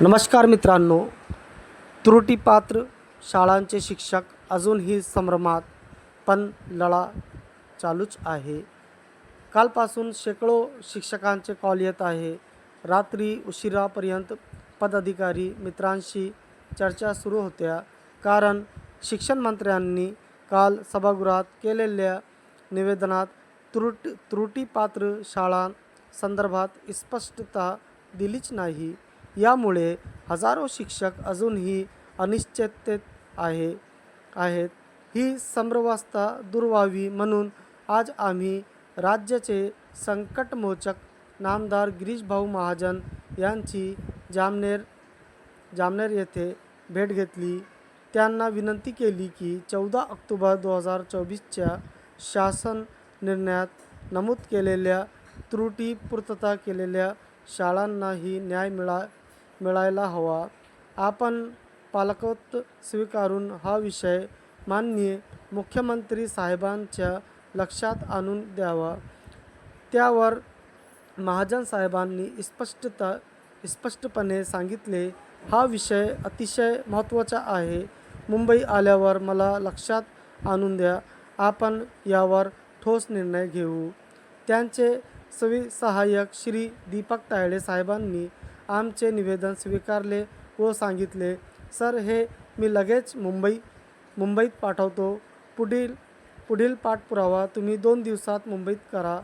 नमस्कार मित्रांनो त्रुटीपात्र शाळांचे शिक्षक अजूनही संभ्रमात पण लढा चालूच आहे. कालपासून शेकडो शिक्षकांचे कॉल येत आहे. रात्री उशिरापर्यंत पदाधिकारी मित्रांशी चर्चा सुरू होत्या. कारण शिक्षण मंत्र्यांनी काल सभागृहात केलेल्या निवेदनात त्रुट त्रुटीपात्र शाळांसंदर्भात स्पष्टता दिलीच नाही. यामुळे हजारो शिक्षक अजूनही अनिश्चिततेत आहे आहेत. ही सम्रवस्था दूर व्हावी म्हणून आज आम्ही राज्याचे संकटमोचक नामदार गिरीशभाऊ महाजन यांची जामनेर जामनेर येथे भेट घेतली. त्यांना विनंती केली की चौदा ऑक्टोबर दोन हजार चोवीसच्या शासन निर्णयात नमूद केलेल्या त्रुटी पूर्तता केलेल्या शाळांनाही न्याय मिळा मिळायला हवा. आपण पालकत्व स्वीकारून हा विषय माननीय मुख्यमंत्री साहेबांच्या लक्षात आणून द्यावा. त्यावर महाजन साहेबांनी स्पष्टता स्पष्टपणे सांगितले. हा विषय अतिशय महत्त्वाचा आहे. मुंबई आल्यावर मला लक्षात आणून द्या. आपण यावर ठोस निर्णय घेऊ. त्यांचे सवि सहाय्यक श्री दीपक तायडे साहेबांनी आमचे निवेदन स्वीकारले व सांगितले. सर हे मी लगेच मुंबई मुंबईत पाठवतो. पुढील पुढील पाठपुरावा तुम्ही दोन दिवसात मुंबईत करा.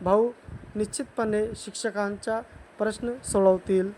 भाऊ निश्चितपणे शिक्षकांचा प्रश्न सोडवतील.